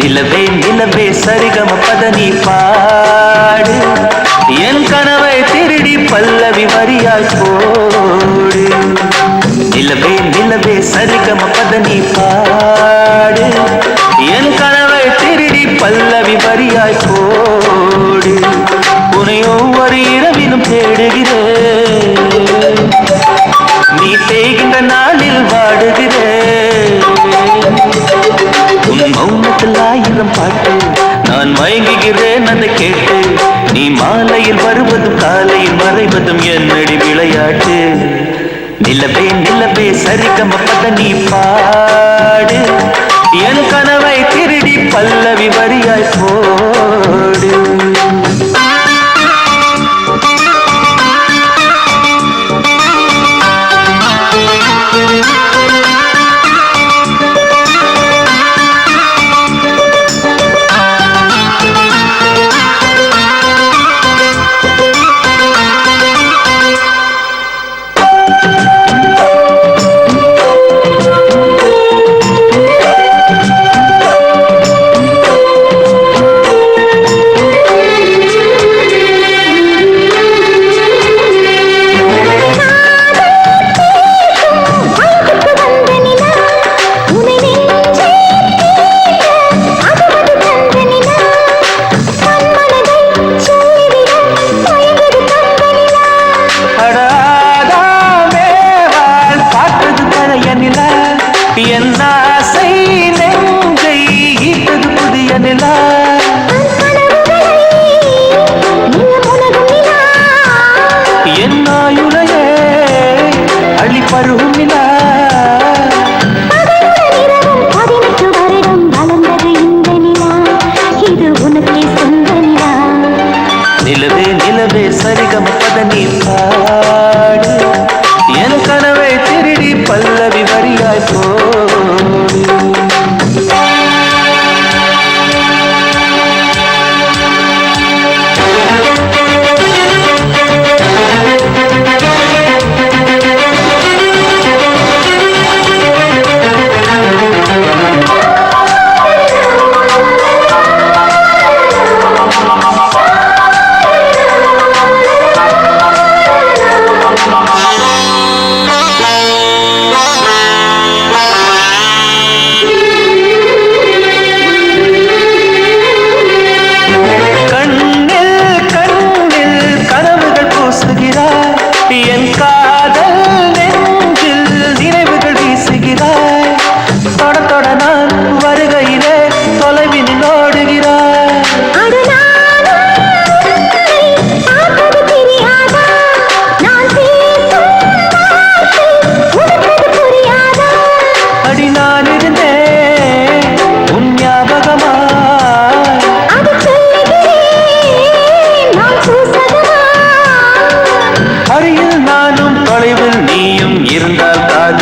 நிலவே நிலவே சரிகம பதனி பா நிலவே சரிகம பதனி பாடு. என் கனவை திருடி பல்லவி வரியாய் போடு. உன்னை ஒவ்வொரு இரவிலும் தேடுகிறேன். நீ தேய்கின்ற நாளில் வாடுகிறேன். உன் மௌனத்தில் ஆயிரம் பாட்டு நான் மயங்குகிறேன் அதை கேட்டு. நீ மாலையில் வருவதும் காலையில் மறைவதும் என்னடி விளையாட்டு. நிலவே நிலவே சரிகம பத நீ பாடு. என் ஆசை நெஞ்சை ஈட்டது புதிய நிலா. என் ஆயுளையே அள்ளி பருகும் நிலா. நிலவே நிலவே சரிகம பத பாடு. என் கனவை திருடி பல்லவி வரியாய் போ.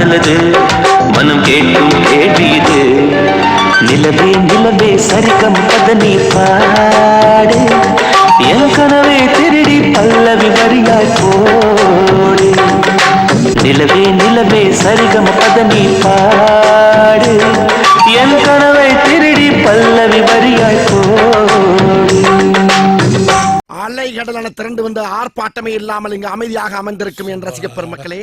காதலது மனம் கேட்கும் கேள்வி இது. நிலவே நிலவே சரிகம் பத நீ பாடு. என் கனவை திருடி பல்லவி வரியாய் போடு. நிலவே நிலவே சரிகம பத நீ பாடு. என் கனவை திருடி பல்லவி வரியாய் போடு. அலை கடலான திரண்டு வந்து ஆர்ப்பாட்டமே இல்லாமல் இங்கு அமைதியாக அமர்ந்திருக்கும் என் ரசிக பெருமக்களே.